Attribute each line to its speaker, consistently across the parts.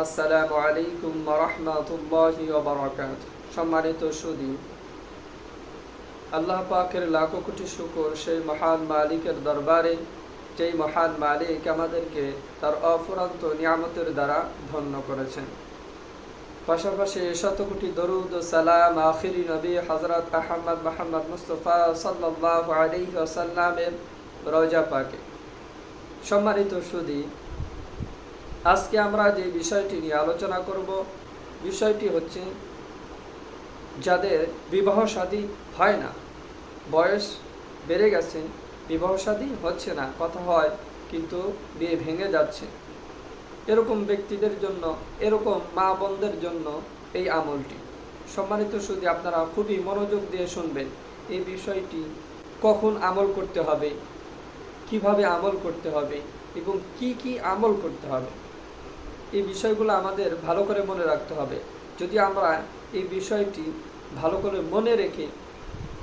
Speaker 1: আসসালামু আলাইকুম রহমতুল্লাহি বারাকাত সম্মানিত সুদী, আল্লাহ পাকের লাখো কোটি শুকর সেই মহান মালিকের দরবারে, যেই মহান মালিক আমাদেরকে তার অফুরান্ত নিয়ামতের দ্বারা ধন্য করেছেন। পাশাপাশি শত কোটি দরুদ সালাম আখিরি নবী হজরত আহমদ মাহমদ মুস্তফা সাল্লাহ আলী আসাল্লামের রজা পাকে। সম্মানিত সুদী আজকে আমরা যে বিষয়টি নিয়ে আলোচনা করব, বিষয়টি হচ্ছে যাদের বিবাহ শাদী হয় না, বয়স বেড়ে গেছে, বিবাহ শাদী হচ্ছে না, কথা হয় কিন্তু বিয়ে ভেঙে যাচ্ছে। এরকম ব্যক্তিদের জন্য, এরকম মা বোনদের জন্য এই আমলটি। সম্মানিত শুধু আপনারা খুবই মনোযোগ দিয়ে শুনবেন এই বিষয়টি, কখন আমল করতে হবে, কীভাবে আমল করতে হবে এবং কি কি আমল করতে হবে। এই বিষয়গুলো আমাদের ভালো করে মনে রাখতে হবে। যদি আমরা এই বিষয়টি ভালো করে মনে রেখে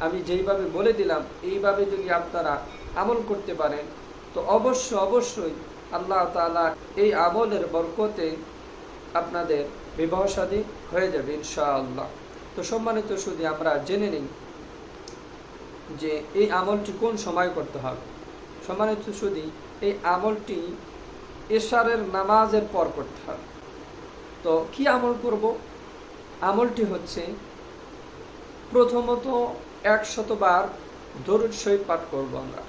Speaker 1: আমি যেইভাবে বলে দিলাম, এইভাবে যদি আপনারা আমল করতে পারেন, তো অবশ্য অবশ্যই আল্লাহ তালা এই আমলের বরকতে আপনাদের বিবাহ সাদী হয়ে যাবে ইনশাআল্লাহ। তো সম্মানিত শুধু আমরা জেনে নিই যে এই আমলটি কোন সময় করতে হবে। সম্মানিত শুধু এই আমলটি এশারের নামাজের পর করতে হবে তো কি আমল করব? আমলটি হচ্ছে প্রথমত একশতবার দরুদ শরীফ পাঠ করব আমরা।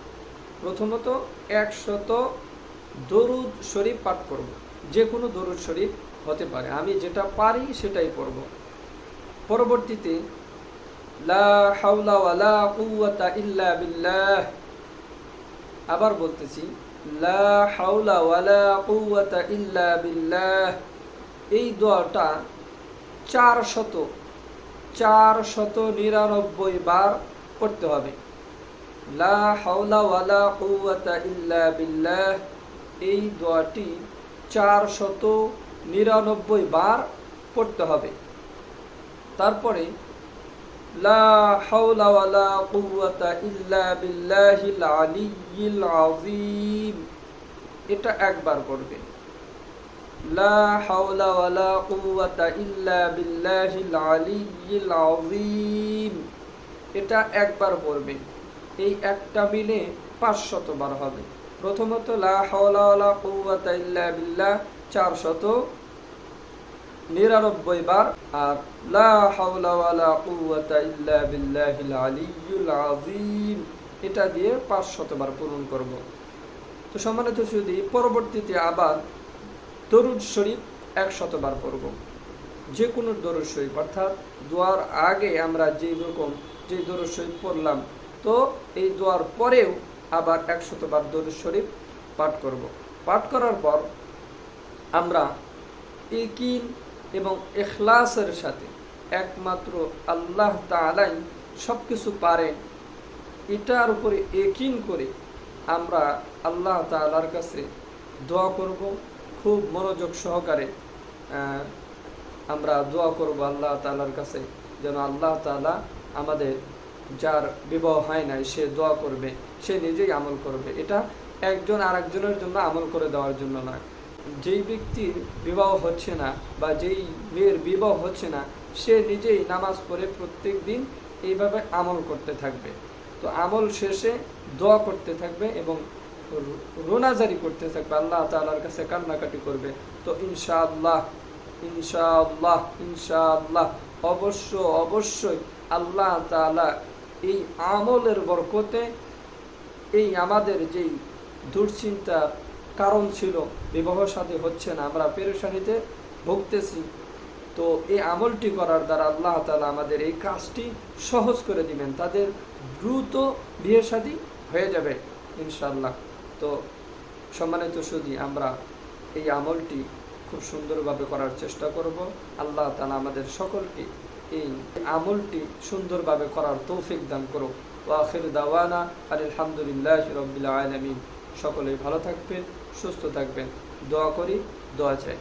Speaker 1: প্রথমত একশত দরুদ শরীফ পাঠ করব। যে কোনো দরুদ শরীফ হতে পারে। আমি যেটা পারি সেটাই পড়ব। পরবর্তীতে, লা ইল্লা বিল্লাহ। আবার বলতেছি লা হাওলা ওয়ালা কুওয়াতা ইল্লা বিল্লাহ। এই দোয়াটা চার শত চার শত নিরানব্বই বার পড়তে হবে। লা হাওলা ওয়ালা কুওয়াতা ইল্লা বিল্লাহ। এই দোয়াটি চার শত নিরানব্বই বার পড়তে হবে। তারপরে লা হাওলা ওয়ালা কুওয়াতা ইল্লা বিল্লাহিল আলিয়্যিল আযীম। এটা একবার পড়বে লা হাওলা ওয়ালা কুওয়াতা ইল্লা বিল্লাহিল আলিয়্যিল আযীম। এটা একবার পড়বে এই একটা মিলে পাঁচশত বার হবে। প্রথমত লা হাওলা ওয়ালা কুওয়াতা ইল্লা বিল্লাহ, চারশত নিরানব্বই আর লা হাওলা ওয়ালা কুওয়াতা ইল্লা এটা দিয়ে পাঁচশত বার পূরণ করব। তো সম্মানিত শুধু পরবর্তীতে আবার দরুদ শরীফ একশতবার পড়ব। যে কোনো দরুদ শরীফ, অর্থাৎ দোয়ার আগে আমরা যেই রকম যে দরুদ শরীফ পড়লাম, তো এই দোয়ার পরেও আবার একশতবার দরুদ শরীফ পাঠ করব। পাঠ করার পর আমরা একিন এবং এখলাসের সাথে একমাত্র আল্লাহ তালাই সব কিছু পারেন। এটার উপরে একিন করে আমরা আল্লাহ তালার কাছে দোয়া করব, খুব মনোযোগ সহকারে আমরা দোয়া করব আল্লাহ তালার কাছে যেন আল্লাহ তালা আমাদের যার বিবাহ হয় নাই, সে দোয়া করবে, সে নিজেই আমল করবে। এটা একজন আরেকজনের জন্য আমল করে দেওয়ার জন্য নয়। যেই ব্যক্তির বিবাহ হচ্ছে না বা যেই মেয়ের বিবাহ হচ্ছে না, সে নিজেই নামাজ পড়ে প্রত্যেক দিন এইভাবে আমল করতে থাকবে। তো আমল শেষে দোয়া করতে থাকবে এবং রোনাজারি করতে থাকবে। আল্লাহ তালার কাছে কান্নাকাটি করবে। তো ইনশাআল্লাহ ইনশাআল্লাহ ইনশাআল্লাহ অবশ্য অবশ্যই আল্লাহ তালা এই আমলের বরকতে এই আমাদের যেই দুশ্চিন্তার কারণ ছিল বিবাহ সাথে হচ্ছে না, আমরা পেরেশানিতে ভুগতেছি। তো এই আমলটি করার দ্বারা আল্লাহ তালা আমাদের এই কাজটি সহজ করে দিবেন, তাদের দ্রুত বিয়ে শাদী হয়ে যাবে ইনশাল্লাহ তো সম্মানিত সুদী আমরা এই আমলটি খুব সুন্দরভাবে করার চেষ্টা করব। আল্লাহ তালা আমাদের সকলকে এই আমলটি সুন্দরভাবে করার তৌফিক দান করো ওয়াখির দাওয়ানা আলহামদুলিল্লাহ রবিল আলমিন। সকলেই ভালো থাকবেন। সুস্থ থাকবেন। দোয়া করি দোয়া চাই।